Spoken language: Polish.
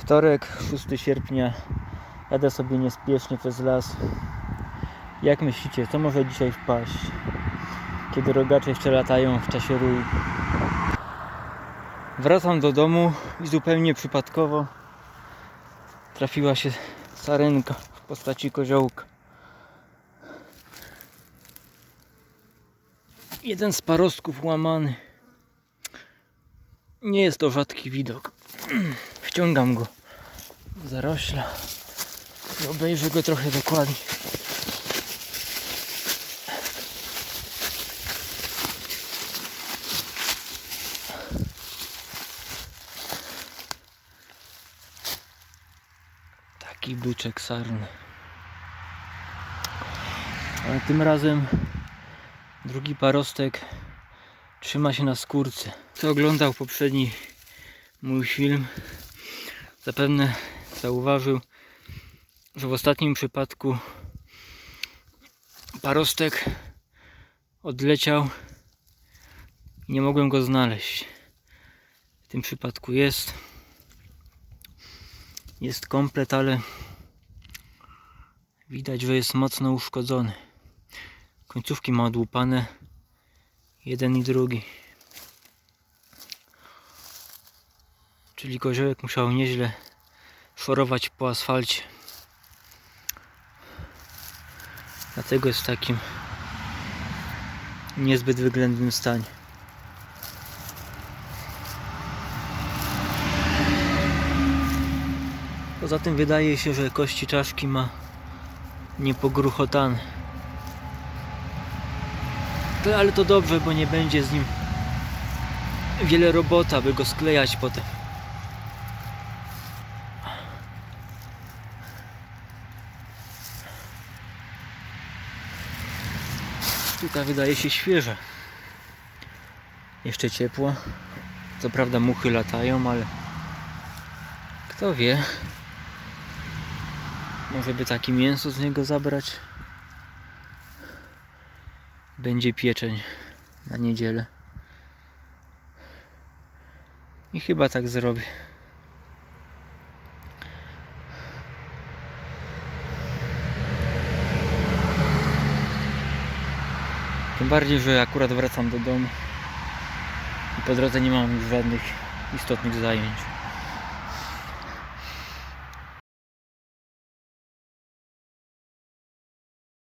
Wtorek, 6 sierpnia. Jadę sobie niespiesznie przez las. Jak myślicie, co może dzisiaj wpaść? Kiedy rogacze jeszcze latają w czasie rój. Wracam do domu i zupełnie przypadkowo trafiła się sarenka w postaci koziołka. Jeden z parostków łamany. Nie jest to rzadki widok. Wciągam go w zarośla i obejrzę go trochę dokładniej. Taki byczek sarny. Ale tym razem drugi parostek trzyma się na skórce. Kto oglądał poprzedni mój film, zapewne zauważył, że w ostatnim przypadku parostek odleciał i nie mogłem go znaleźć. W tym przypadku jest. Jest komplet, ale widać, że jest mocno uszkodzony. Końcówki ma odłupane. Jeden i drugi. Czyli koziołek musiał nieźle szorować po asfalcie. Dlatego jest w takim niezbyt wyględnym stanie. Poza tym wydaje się, że kości czaszki ma niepogruchotane. Ale to dobrze, bo nie będzie z nim wiele robota, aby go sklejać potem. Sztuka wydaje się świeża. Jeszcze ciepła. Co prawda muchy latają, ale kto wie. Może by takie mięso z niego zabrać. Będzie pieczeń na niedzielę. I chyba tak zrobię. Tym bardziej, że akurat wracam do domu i po drodze nie mam już żadnych istotnych zajęć.